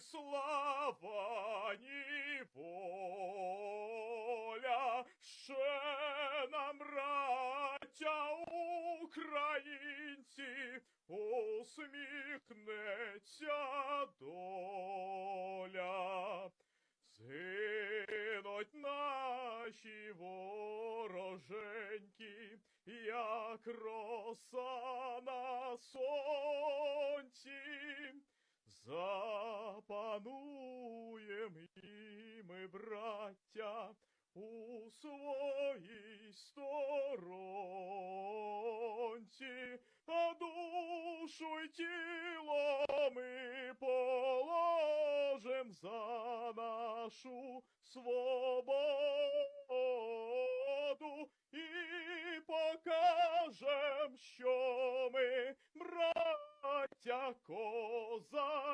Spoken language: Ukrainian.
слава, ні воля, ще нам, браття українці, усміхнеться доля. Згинуть наші вороженьки, як роса на сонці, браття, у своїй сторонці, а душу й тіло ми положим за нашу свободу і покажем, що ми браття козацького